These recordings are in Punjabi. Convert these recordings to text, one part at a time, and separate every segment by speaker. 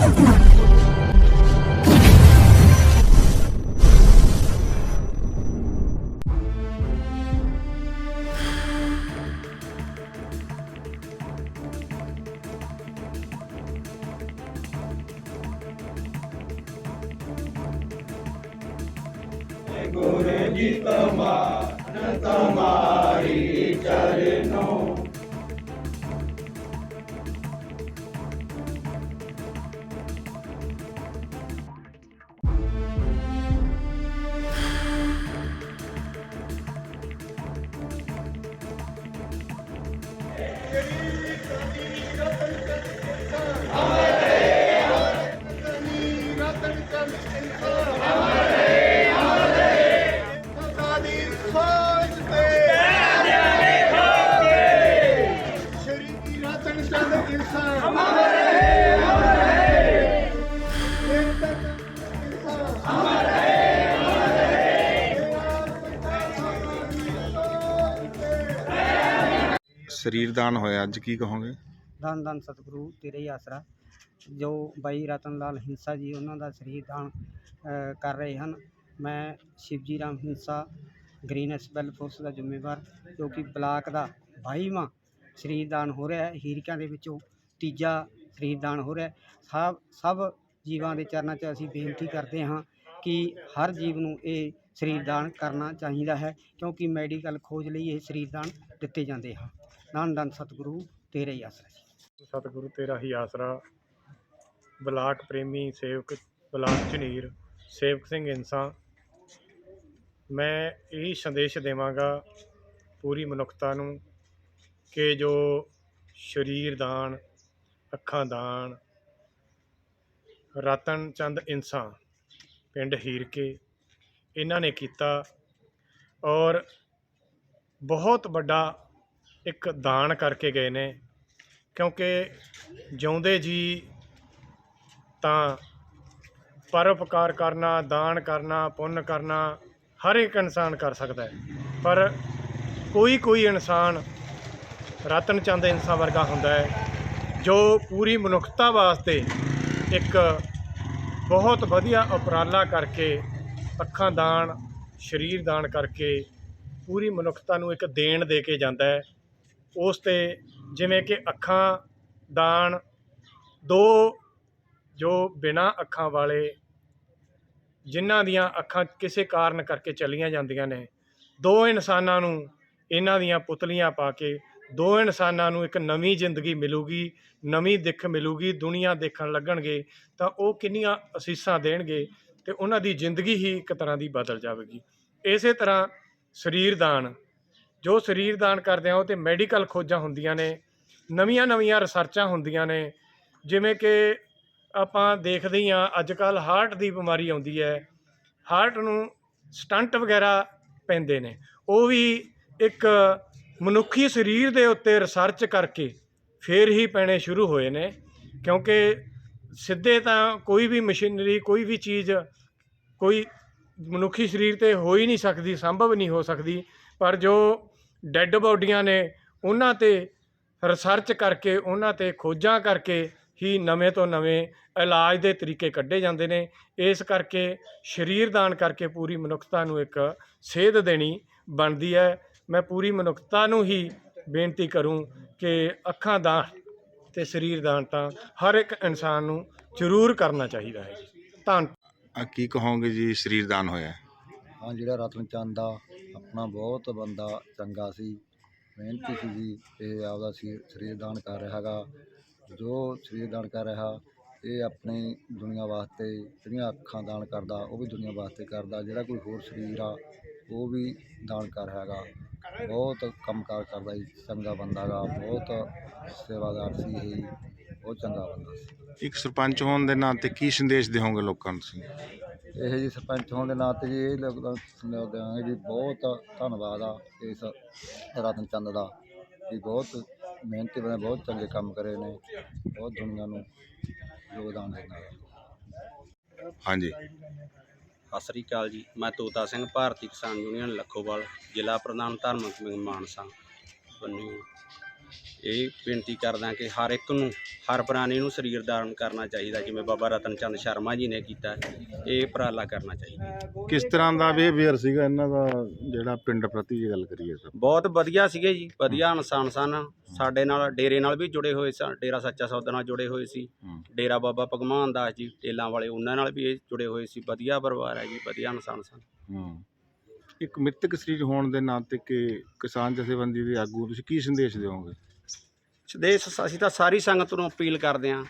Speaker 1: ਰਤਨ ਚੰਦ ਇਨਸਾਨ ਹਮਾਰੇ ਹਮਾਰੇ ਸਾਡੀ ਸੋਚ ਤੇ
Speaker 2: ਸਰੀਰ ਦਾਨ ਹੋਇਆ ਅੱਜ ਕੀ ਕਹੋਗੇ?
Speaker 3: ਧੰਨ ਧੰਨ ਸਤਿਗੁਰੂ ਤੇਰੇ ਹੀ ਆਸਰਾ। ਜੋ ਬਾਈ ਰਤਨ ਲਾਲ ਹਿੰਸਾ ਜੀ ਉਹਨਾਂ ਦਾ ਸਰੀਰ ਦਾਨ ਅ, ਕਰ ਰਹੇ ਹਨ। ਮੈਂ ਸ਼ਿਵਜੀ ਰਾਮ ਹਿੰਸਾ ਗ੍ਰੀਨ ਐਸਪੈਲ ਫੋਰਸ ਦਾ ਜ਼ਿੰਮੇਵਾਰ ਜੋ ਕਿ ਬਲਾਕ ਦਾ 22ਵਾਂ ਸਰੀਰ ਦਾਨ ਹੋ ਰਿਹਾ ਹੈ। ਹੀਰਕਿਆਂ ਦੇ ਵਿੱਚੋਂ ਤੀਜਾ ਸਰੀਰ ਦਾਨ ਹੋ ਰਿਹਾ ਹੈ। ਸਭ ਸਭ ਜੀਵਾਂ ਦੇ ਚਰਨਾਂ 'ਚ ਅਸੀਂ ਬੇਨਤੀ ਕਰਦੇ ਹਾਂ ਕਿ ਹਰ ਜੀਵ ਨੂੰ ਇਹ ਸਰੀਰ ਦਾਨ ਕਰਨਾ ਚਾਹੀਦਾ ਹੈ ਕਿਉਂਕਿ ਮੈਡੀਕਲ ਖੋਜ ਲਈ ਇਹ ਸਰੀਰ ਦਾਨ ਦਿੱਤੇ ਜਾਂਦੇ ਹਨ। ਧੰਨ ਧੰਨ ਸਤਿਗੁਰੂ, ਤੇਰੇ ਹੀ ਆਸਰਾ ਜੀ।
Speaker 4: ਸਤਿਗੁਰੂ ਤੇਰਾ ਹੀ ਆਸਰਾ। ਬਲਾਕ ਪ੍ਰੇਮੀ ਸੇਵਕ, ਬਲਾਕ ਝਨੀਰ, ਸੇਵਕ ਸਿੰਘ ਇੰਸਾ ਮੈਂ ਇਹ ਸੰਦੇਸ਼ ਦੇਵਾਂਗਾ ਪੂਰੀ ਮਨੁੱਖਤਾ ਨੂੰ ਕਿ ਜੋ ਸਰੀਰ ਦਾਨ, ਅੱਖਾਂ ਦਾਨ, ਰਤਨ ਚੰਦ ਇੰਸਾ ਪਿੰਡ ਹੀਰਕੇ, ਇਹਨਾਂ ਨੇ ਕੀਤਾ ਔਰ ਬਹੁਤ ਵੱਡਾ ਇੱਕ ਦਾਨ ਕਰਕੇ ਗਏ ਨੇ, ਕਿਉਂਕਿ ਜਿਉਂਦੇ ਜੀ ਤਾਂ ਪਰਉਪਕਾਰ ਕਰਨਾ, ਦਾਨ ਕਰਨਾ, ਪੁੰਨ ਕਰਨਾ ਹਰ ਇੱਕ ਇਨਸਾਨ ਕਰ ਸਕਦਾ ਹੈ। ਪਰ ਕੋਈ ਕੋਈ ਇਨਸਾਨ ਰਤਨ ਚੰਦ ਇਨਸਾਨ ਵਰਗਾ ਹੁੰਦਾ ਹੈ, ਜੋ ਪੂਰੀ ਮਨੁੱਖਤਾ ਵਾਸਤੇ ਇੱਕ ਬਹੁਤ ਵਧੀਆ ਉਪਰਾਲਾ ਕਰਕੇ ਅੱਖਾਂ ਦਾਨ, ਸਰੀਰ ਦਾਨ ਕਰਕੇ ਪੂਰੀ ਮਨੁੱਖਤਾ ਨੂੰ ਇੱਕ ਦੇਣ ਦੇ ਕੇ ਜਾਂਦਾ ਹੈ। ਉਸ ਤੇ ਜਿਵੇਂ ਕਿ ਅੱਖਾਂ ਦਾਨ ਦੋ ਜੋ ਬਿਨਾਂ ਅੱਖਾਂ ਵਾਲੇ ਜਿਨ੍ਹਾਂ ਦੀਆਂ ਅੱਖਾਂ ਕਿਸੇ ਕਾਰਨ ਕਰਕੇ ਚਲੀਆਂ ਜਾਂਦੀਆਂ ਨੇ, ਦੋ ਇਨਸਾਨਾਂ ਨੂੰ ਇਹਨਾਂ ਦੀਆਂ ਪੁਤਲੀਆਂ ਪਾ ਕੇ, ਦੋ ਇਨਸਾਨਾਂ ਨੂੰ ਇੱਕ ਨਵੀਂ ਜ਼ਿੰਦਗੀ ਮਿਲੂਗੀ, ਨਵੀਂ ਦਿੱਖ ਮਿਲੂਗੀ, ਦੁਨੀਆ ਦੇਖਣ ਲੱਗਣਗੇ, ਤਾਂ ਉਹ ਕਿੰਨੀਆਂ ਅਸੀਸਾਂ ਦੇਣਗੇ ਤੇ ਉਹਨਾਂ ਦੀ ਜ਼ਿੰਦਗੀ ਹੀ ਇੱਕ ਤਰ੍ਹਾਂ ਦੀ ਬਦਲ ਜਾਵੇਗੀ। ਇਸੇ ਤਰ੍ਹਾਂ ਸਰੀਰ ਦਾਨ ਜੋ ਸਰੀਰ ਦਾਨ ਕਰਦੇ ਆ, ਉਹ ਤੇ ਮੈਡੀਕਲ ਖੋਜਾਂ ਹੁੰਦੀਆਂ ਨੇ, ਨਵੀਆਂ ਨਵੀਆਂ ਰਿਸਰਚਾਂ ਹੁੰਦੀਆਂ ਨੇ, ਜਿਵੇਂ ਕਿ ਆਪਾਂ ਦੇਖਦੇ ਹੀ ਆ ਅੱਜ ਕੱਲ ਹਾਰਟ ਦੀ ਬਿਮਾਰੀ ਆਉਂਦੀ ਹੈ ਹਾਰਟ ਨੂੰ ਸਟੰਟ ਵਗੈਰਾ ਪੈਂਦੇ ਨੇ, ਉਹ ਵੀ ਇੱਕ ਮਨੁੱਖੀ ਸਰੀਰ ਦੇ ਉੱਤੇ ਰਿਸਰਚ ਕਰਕੇ ਫੇਰ ਹੀ ਪੈਣੇ ਸ਼ੁਰੂ ਹੋਏ ਨੇ, ਕਿਉਂਕਿ ਸਿੱਧੇ ਤਾਂ ਕੋਈ ਵੀ ਮਸ਼ੀਨਰੀ ਕੋਈ ਵੀ ਚੀਜ਼, ਕੋਈ ਮਨੁੱਖੀ ਸਰੀਰ ਤੇ ਹੋ ਹੀ ਨਹੀਂ ਸਕਦੀ, ਸੰਭਵ ਨਹੀਂ ਹੋ ਸਕਦੀ, ਪਰ ਜੋ ਡੈੱਡ ਬੋਡੀਆਂ ਨੇ ਉਹਨਾਂ ਤੇ ਰਿਸਰਚ ਕਰਕੇ, ਉਹਨਾਂ ਤੇ ਖੋਜਾਂ ਕਰਕੇ ਹੀ ਨਵੇਂ ਤੋਂ ਨਵੇਂ ਇਲਾਜ ਦੇ ਤਰੀਕੇ ਕੱਢੇ ਜਾਂਦੇ ਨੇ। ਇਸ ਕਰਕੇ ਸਰੀਰ ਦਾਨ ਕਰਕੇ ਪੂਰੀ ਮਨੁੱਖਤਾ ਨੂੰ ਇੱਕ ਸੇਧ ਦੇਣੀ ਬਣਦੀ ਹੈ। ਮੈਂ ਪੂਰੀ ਮਨੁੱਖਤਾ ਨੂੰ ਹੀ ਬੇਨਤੀ ਕਰੂੰ ਕਿ ਅੱਖਾਂ ਦਾਨ ਤੇ ਸਰੀਰ ਦਾਨ ਤਾਂ ਹਰ ਇੱਕ ਇਨਸਾਨ ਨੂੰ ਜ਼ਰੂਰ ਕਰਨਾ ਚਾਹੀਦਾ ਹੈ। ਧੰਨ
Speaker 2: ਆ ਕੀ ਕਹੋਗੇ ਜੀ, ਸਰੀਰ ਦਾਨ ਹੋਇਆ?
Speaker 5: ਹਾਂ ਜਿਹੜਾ ਰਤਨ ਚੰਦ ਆ ਆਪਣਾ ਬਹੁਤ ਬੰਦਾ ਚੰਗਾ ਸੀ ਮਿਹਨਤੀ ਸੀ ਜੀ ਇਹ ਆਪਦਾ ਸੀ ਸਰੀਰ ਦਾਨ ਕਰ ਰਿਹਾ ਹੈਗਾ। ਜੋ ਸਰੀਰ ਦਾਨ ਕਰ ਰਿਹਾ ਇਹ ਆਪਣੀ ਦੁਨੀਆ ਵਾਸਤੇ ਜਿਹੜੀਆਂ ਅੱਖਾਂ ਦਾਨ ਕਰਦਾ ਉਹ ਵੀ ਦੁਨੀਆ ਵਾਸਤੇ ਕਰਦਾ ਜਿਹੜਾ ਕੋਈ ਹੋਰ ਸਰੀਰ ਆ ਉਹ ਵੀ ਦਾਨ ਕਰ ਰਿਹਾ ਹੈਗਾ। ਬਹੁਤ ਕੰਮਕਾਰ ਕਰਦਾ ਜੀ ਚੰਗਾ ਬੰਦਾ ਗਾ ਬਹੁਤ ਸੇਵਾਦਾਰ ਸੀ ਇਹ ਜੀ, ਬਹੁਤ ਚੰਗਾ ਬੰਦਾ ਸੀ।
Speaker 2: ਇੱਕ ਸਰਪੰਚ ਹੋਣ ਦੇ ਨਾਤੇ ਕੀ ਸੰਦੇਸ਼ ਦਿਓਗੇ ਲੋਕਾਂ ਨੂੰ ਤੁਸੀਂ?
Speaker 5: ਇਹ ਜੀ ਸਰਪੰਚ ਹੋਣ ਦੇ ਨਾਤੇ ਜੀ ਇਹ ਲੱਗਦਾ ਦਿਆਂਗੇ ਜੀ ਬਹੁਤ ਧੰਨਵਾਦ ਆ ਇਸ ਰਤਨ ਚੰਦ ਦਾ ਵੀ ਬਹੁਤ ਮਿਹਨਤੀ ਬਣੇ ਬਹੁਤ ਚੰਗੇ ਕੰਮ ਕਰੇ ਨੇ ਬਹੁਤ ਦੁਨੀਆ ਨੂੰ ਯੋਗਦਾਨ ਦਿੰਦਾ ਹੈ
Speaker 2: ਹਾਂਜੀ।
Speaker 6: ਸਤਿ ਸ੍ਰੀ ਅਕਾਲ ਜੀ ਮੈਂ ਤੋਤਾ ਸਿੰਘ ਭਾਰਤੀ ਕਿਸਾਨ ਯੂਨੀਅਨ ਲੱਖੋਵਾਲ ਜ਼ਿਲ੍ਹਾ ਪ੍ਰਧਾਨ ਧਾਰਮਿਕ ਮਾਨਸਾ ਬੰਨਿਓ ਇਹ ਬੇਨਤੀ ਕਰਦਾ ਕਿ ਹਰ ਇੱਕ ਨੂੰ ਹਰ ਪ੍ਰਾਣੀ ਨੂੰ ਸਰੀਰ ਦਾਨ ਕਰਨਾ ਚਾਹੀਦਾ ਜਿਵੇਂ ਬਾਬਾ ਰਤਨ ਚੰਦ ਸ਼ਰਮਾ ਜੀ ਨੇ ਕੀਤਾ। ਇਹ ਉਪਰਾਲਾ ਕਰਨਾ ਚਾਹੀਦਾ।
Speaker 2: ਕਿਸ ਤਰ੍ਹਾਂ ਦਾ ਬਿਹੇਵੀਅਰ ਸੀਗਾ ਇਹਨਾਂ ਦਾ ਜਿਹੜਾ ਪਿੰਡ ਪ੍ਰਤੀ ਗੱਲ ਕਰੀਏ ਤਾਂ?
Speaker 6: ਬਹੁਤ ਵਧੀਆ ਸੀਗੇ ਜੀ ਵਧੀਆ ਇਨਸਾਨ ਸਨ। ਸਾਡੇ ਨਾਲ ਡੇਰੇ ਨਾਲ ਵੀ ਜੁੜੇ ਹੋਏ ਸਨ ਡੇਰਾ ਸੱਚਾ ਸੌਦਾ ਨਾਲ ਜੁੜੇ ਹੋਏ ਸੀ। ਡੇਰਾ ਬਾਬਾ ਭਗਵਾਨ ਦਾਸ ਜੀ ਟੇਲਾਂ ਵਾਲੇ ਉਹਨਾਂ ਨਾਲ ਵੀ ਇਹ ਜੁੜੇ ਹੋਏ ਸੀ। ਵਧੀਆ ਪਰਿਵਾਰ ਹੈ ਜੀ ਵਧੀਆ ਇਨਸਾਨ ਸਨ।
Speaker 2: ਇੱਕ ਮਿੱਤਕ ਸਰੀਰ ਹੋਣ ਦੇ ਨਾਤੇ ਕਿ ਕਿਸਾਨ ਜਥੇਬੰਦੀ ਦੇ ਆਗੂ ਤੁਸੀਂ ਕੀ ਸੰਦੇਸ਼ ਦਿਓਗੇ?
Speaker 6: ਸੰਦੇਸ਼ ਅਸੀਂ ਤਾਂ ਸਾਰੀ ਸੰਗਤ ਨੂੰ ਅਪੀਲ ਕਰਦੇ ਹਾਂ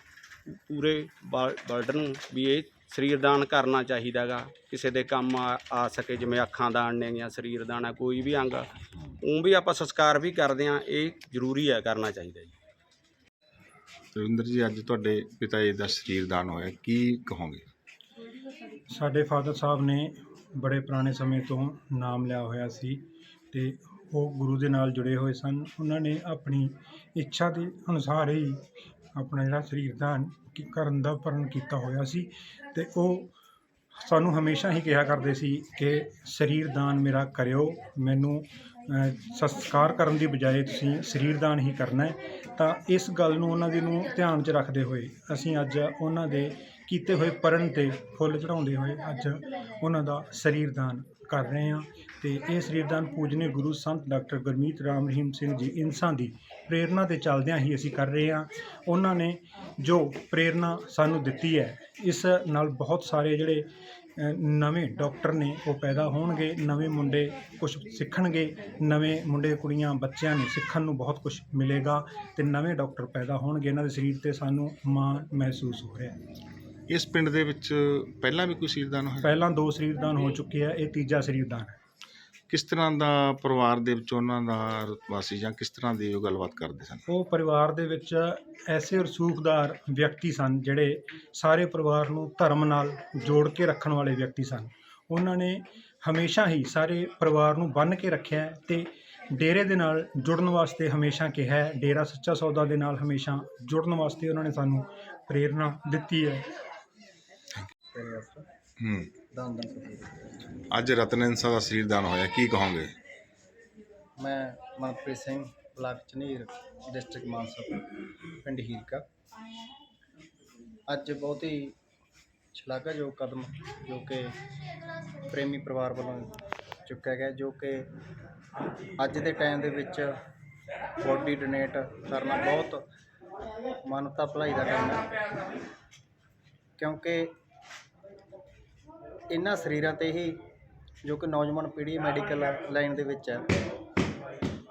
Speaker 6: ਪੂਰੇ ਵਰਲਡ ਨੂੰ ਵੀ ਇਹ ਸਰੀਰ ਦਾਨ ਕਰਨਾ ਚਾਹੀਦਾਗਾ ਕਿਸੇ ਦੇ ਕੰਮ ਆ ਆ ਸਕੇ ਜਿਵੇਂ ਅੱਖਾਂ ਦਾਨ ਨੇ ਜਾਂ ਸਰੀਰ ਦਾਨ ਹੈ ਕੋਈ ਵੀ ਅੰਗ ਉਹ ਵੀ ਆਪਾਂ ਸੰਸਕਾਰ ਵੀ ਕਰਦੇ ਹਾਂ ਇਹ ਜ਼ਰੂਰੀ ਹੈ ਕਰਨਾ ਚਾਹੀਦਾ ਜੀ।
Speaker 2: ਰਵਿੰਦਰ ਜੀ ਅੱਜ ਤੁਹਾਡੇ ਪਿਤਾ ਜੀ ਦਾ ਸਰੀਰ ਦਾਨ ਹੋਇਆ ਕੀ ਕਹੋਗੇ?
Speaker 7: ਸਾਡੇ ਫਾਦਰ ਸਾਹਿਬ ਨੇ ਬੜੇ ਪੁਰਾਣੇ ਸਮੇਂ ਤੋਂ ਨਾਮ ਲਿਆ ਹੋਇਆ ਸੀ ਤੇ ਉਹ ਗੁਰੂ ਦੇ ਨਾਲ ਜੁੜੇ ਹੋਏ ਸਨ। ਉਹਨਾਂ ਨੇ ਆਪਣੀ ਇੱਛਾ ਦੇ ਅਨੁਸਾਰ ਹੀ ਆਪਣਾ ਜਿਹੜਾ ਸਰੀਰ ਦਾਨ ਕਰਨ ਦਾ ਪ੍ਰਣ ਕੀਤਾ ਹੋਇਆ ਸੀ ਤੇ ਉਹ ਸਾਨੂੰ ਹਮੇਸ਼ਾ ਹੀ ਕਿਹਾ ਕਰਦੇ ਸੀ ਕਿ ਸਰੀਰ ਦਾਨ ਮੇਰਾ ਕਰਿਓ, ਮੈਨੂੰ ਸਸਕਾਰ ਕਰਨ ਦੀ ਬਜਾਏ ਤੁਸੀਂ ਸਰੀਰ ਦਾਨ ਹੀ ਕਰਨਾ ਹੈ। ਤਾਂ ਇਸ ਗੱਲ ਨੂੰ ਉਹਨਾਂ ਦੇ ਨੂੰ ਧਿਆਨ 'ਚ ਰੱਖਦੇ ਹੋਏ ਅਸੀਂ ਅੱਜ ਉਹਨਾਂ ਦੇ ਕੀਤੇ ਹੋਏ ਪਰਨ ਤੇ ਫੁੱਲ ਚੜਾਉਂਦੇ ਹੋਏ ਅੱਜ ਉਹਨਾਂ ਦਾ ਸਰੀਰ ਦਾਨ ਕਰ ਰਹੇ ਹਾਂ ਤੇ ਇਹ ਸਰੀਰਦਾਨ ਪੂਜਨੇ ਗੁਰੂ ਸੰਤ ਡਾਕਟਰ ਗੁਰਮੀਤ ਰਾਮ ਰਹੀਮ ਸਿੰਘ ਜੀ ਇਨਸਾਂ ਦੀ ਪ੍ਰੇਰਣਾ ਤੇ ਚੱਲਦਿਆਂ ਹੀ ਅਸੀਂ ਕਰ ਰਹੇ ਹਾਂ। ਉਹਨਾਂ ਨੇ ਜੋ ਪ੍ਰੇਰਣਾ ਸਾਨੂੰ ਦਿੱਤੀ ਹੈ, ਇਸ ਨਾਲ ਬਹੁਤ ਸਾਰੇ ਜਿਹੜੇ ਨਵੇਂ ਡਾਕਟਰ ਨੇ ਉਹ ਪੈਦਾ ਹੋਣਗੇ, ਨਵੇਂ ਮੁੰਡੇ ਕੁਝ ਸਿੱਖਣਗੇ, ਨਵੇਂ ਮੁੰਡੇ ਕੁੜੀਆਂ ਬੱਚਿਆਂ ਨੂੰ ਸਿੱਖਣ ਨੂੰ ਬਹੁਤ ਕੁਝ ਮਿਲੇਗਾ ਤੇ ਨਵੇਂ ਡਾਕਟਰ ਪੈਦਾ ਹੋਣਗੇ। ਇਹਨਾਂ ਦੇ ਸਰੀਰ ਤੇ ਸਾਨੂੰ ਮਾਣ ਮਹਿਸੂਸ ਹੋ ਰਿਹਾ ਹੈ।
Speaker 2: ਇਸ ਪਿੰਡ ਦੇ ਵਿੱਚ ਪਹਿਲਾਂ ਵੀ ਕੋਈ ਸਰੀਰ ਦਾਨ ਹੋਇਆ?
Speaker 7: ਪਹਿਲਾਂ ਦੋ ਸਰੀਰਦਾਨ ਹੋ ਚੁੱਕੇ ਆ ਇਹ ਤੀਜਾ ਸਰੀਰਦਾਨ ਹੈ।
Speaker 2: ਕਿਸ ਤਰ੍ਹਾਂ ਦਾ ਪਰਿਵਾਰ ਦੇ ਵਿੱਚ ਉਹਨਾਂ ਦਾ ਰਤਵਾਸੀ ਜਾਂ ਕਿਸ ਤਰ੍ਹਾਂ ਦੀ ਉਹ ਗੱਲਬਾਤ ਕਰਦੇ ਸਨ?
Speaker 7: ਉਹ ਪਰਿਵਾਰ ਦੇ ਵਿੱਚ ਐਸੇ ਰਸੂਖਦਾਰ ਵਿਅਕਤੀ ਸਨ ਜਿਹੜੇ ਸਾਰੇ ਪਰਿਵਾਰ ਨੂੰ ਧਰਮ ਨਾਲ ਜੋੜ ਕੇ ਰੱਖਣ ਵਾਲੇ ਵਿਅਕਤੀ ਸਨ। ਉਹਨਾਂ ਨੇ ਹਮੇਸ਼ਾ ਹੀ ਸਾਰੇ ਪਰਿਵਾਰ ਨੂੰ ਬੰਨ੍ਹ ਕੇ ਰੱਖਿਆ ਹੈ ਤੇ ਡੇਰੇ ਦੇ ਨਾਲ ਜੁੜਨ ਵਾਸਤੇ ਹਮੇਸ਼ਾ ਕਿਹਾ ਹੈ। ਡੇਰਾ ਸੱਚਾ ਸੌਦਾ ਦੇ ਨਾਲ ਹਮੇਸ਼ਾ ਜੁੜਨ ਵਾਸਤੇ ਉਹਨਾਂ ਨੇ ਸਾਨੂੰ ਪ੍ਰੇਰਣਾ ਦਿੱਤੀ ਹੈ।
Speaker 2: ਹੂੰ।
Speaker 8: ਦਾਨ
Speaker 2: ਅੱਜ ਰਤਨ ਇੰਸਾ ਦਾ ਸਰੀਰ ਦਾਨ ਹੋਇਆ ਕੀ ਕਹੋਗੇ?
Speaker 8: ਮੈਂ ਮਨਪ੍ਰੀਤ ਸਿੰਘ ਬਲਾਕ ਝਨੀਰ ਡਿਸਟ੍ਰਿਕਟ ਮਾਨਸਾ ਪਿੰਡ ਹੀਰਕਾ। ਅੱਜ ਬਹੁਤ ਹੀ ਸ਼ਲਾਘਾਯੋਗ ਕਦਮ ਜੋ ਕਿ ਪ੍ਰੇਮੀ ਪਰਿਵਾਰ ਵੱਲੋਂ ਚੁੱਕਿਆ ਗਿਆ ਜੋ ਕਿ ਅੱਜ ਦੇ ਟਾਈਮ ਦੇ ਵਿੱਚ ਬੋਡੀ ਡੋਨੇਟ ਕਰਨਾ ਬਹੁਤ ਮਾਨਵਤਾ ਭਲਾਈ ਦਾ ਕੰਮ ਹੈ। ਕਿਉਂਕਿ ਇਹਨਾਂ ਸਰੀਰਾਂ ਤੇ ਹੀ, ਜੋ ਕਿ ਨੌਜਵਾਨ ਪੀੜ੍ਹੀ ਮੈਡੀਕਲ ਲਾਈਨ ਦੇ ਵਿੱਚ ਹੈ,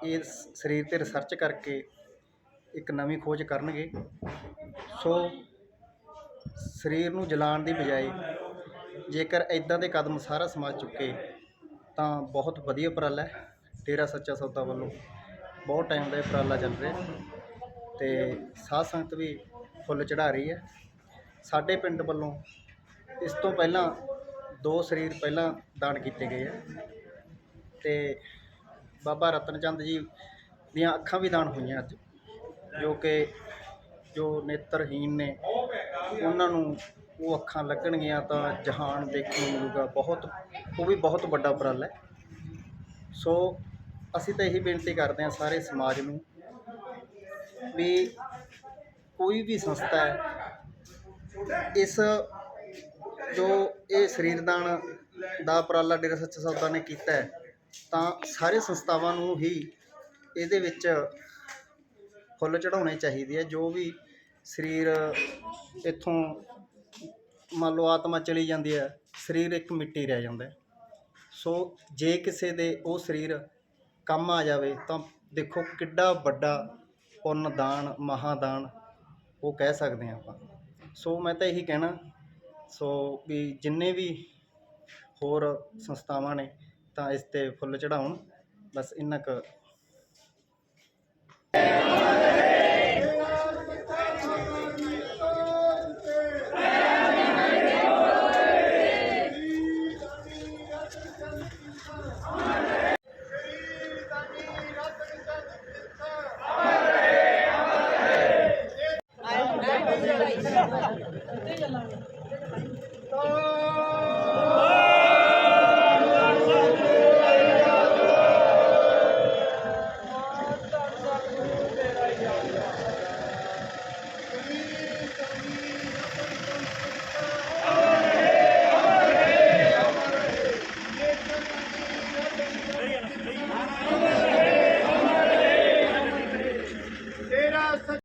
Speaker 8: ਇਹ ਸਰੀਰ ਤੇ ਰਿਸਰਚ ਕਰਕੇ ਇੱਕ ਨਵੀਂ ਖੋਜ ਕਰਨਗੇ। ਸੋ ਸਰੀਰ ਨੂੰ ਜਲਾਉਣ ਦੀ ਬਜਾਏ ਜੇਕਰ ਇਦਾਂ ਦੇ ਕਦਮ ਸਾਰਾ ਸਮਾਜ ਚੁੱਕੇ, ਤਾਂ ਬਹੁਤ ਵਧੀਆ ਉਪਰਾਲਾ ਹੈ। ਡੇਰਾ ਸੱਚਾ ਸੌਦਾ ਵੱਲੋਂ ਬਹੁਤ ਟਾਈਮ ਦਾ ਉਪਰਾਲਾ ਚੱਲ ਰਿਹਾ ਤੇ ਸਾਧ ਸੰਗਤ ਵੀ ਫੁੱਲ ਚੜਾ ਰਹੀ ਹੈ। ਸਾਡੇ ਪਿੰਡ ਵੱਲੋਂ ਇਸ ਤੋਂ ਪਹਿਲਾਂ ਦੋ ਸਰੀਰ ਪਹਿਲਾਂ ਦਾਨ ਕੀਤੇ ਗਏ ਆ। ਤੇ ਬਾਬਾ ਰਤਨ ਚੰਦ ਜੀ ਦੀਆਂ ਅੱਖਾਂ ਵੀ ਦਾਨ ਹੋਈਆਂ ਅੱਜ। ਜੋ ਕਿ ਜੋ ਨੇਤਰਹੀਨ ਨੇ, ਉਹਨਾਂ ਨੂੰ ਉਹ ਅੱਖਾਂ ਲੱਗਣਗੀਆਂ ਤਾਂ ਜਹਾਨ ਦੇਖਣ ਨੂੰ ਮਿਲੂਗਾ। ਬਹੁਤ, ਉਹ ਵੀ ਬਹੁਤ ਵੱਡਾ ਉਪਰਾਲਾ ਹੈ। ਸੋ ਅਸੀਂ ਤਾਂ ਇਹੀ ਬੇਨਤੀ ਕਰਦੇ ਹਾਂ ਸਾਰੇ ਸਮਾਜ ਨੂੰ ਵੀ ਕੋਈ ਵੀ ਸੰਸਥਾ ਹੈ, ਇਸ ਜੋ ਇਹ ਸਰੀਰਦਾਨ ਦਾ ਉਪਰਾਲਾ ਡੇਰਾ ਸੱਚਾ ਸੌਦਾ ਨੇ ਕੀਤਾ ਹੈ, ਤਾਂ ਸਾਰੇ ਸੰਸਥਾਵਾਂ ਨੂੰ ਹੀ ਇਹਦੇ ਵਿੱਚ ਫੁੱਲ ਚੜਾਉਣੇ ਚਾਹੀਦੇ ਆ, ਜੋ ਵੀ ਸਰੀਰ ਇੱਥੋਂ ਮੰਨ ਲਓ ਆਤਮਾ ਚਲੀ ਜਾਂਦੀ ਹੈ, ਸਰੀਰ ਇੱਕ ਮਿੱਟੀ ਰਹਿ ਜਾਂਦਾ ਸੋ ਜੇ ਕਿਸੇ ਦੇ ਉਹ ਸਰੀਰ ਕੰਮ ਆ ਜਾਵੇ, ਤਾਂ ਦੇਖੋ ਕਿੱਡਾ ਵੱਡਾ ਪੁੰਨ ਦਾਨ ਮਹਾਦਾਨ ਉਹ ਕਹਿ ਸਕਦੇ ਹਾਂ ਆਪਾਂ। ਸੋ ਮੈਂ ਤਾਂ ਇਹੀ ਕਹਿਣਾ ਸੋ ਵੀ ਜਿੰਨੇ ਵੀ ਹੋਰ ਸੰਸਥਾਵਾਂ ਨੇ ਤਾਂ ਇਸ ਤੇ ਫੁੱਲ ਚੜਾਉਣ ਬਸ ਇੰਨਾ ਕੁ।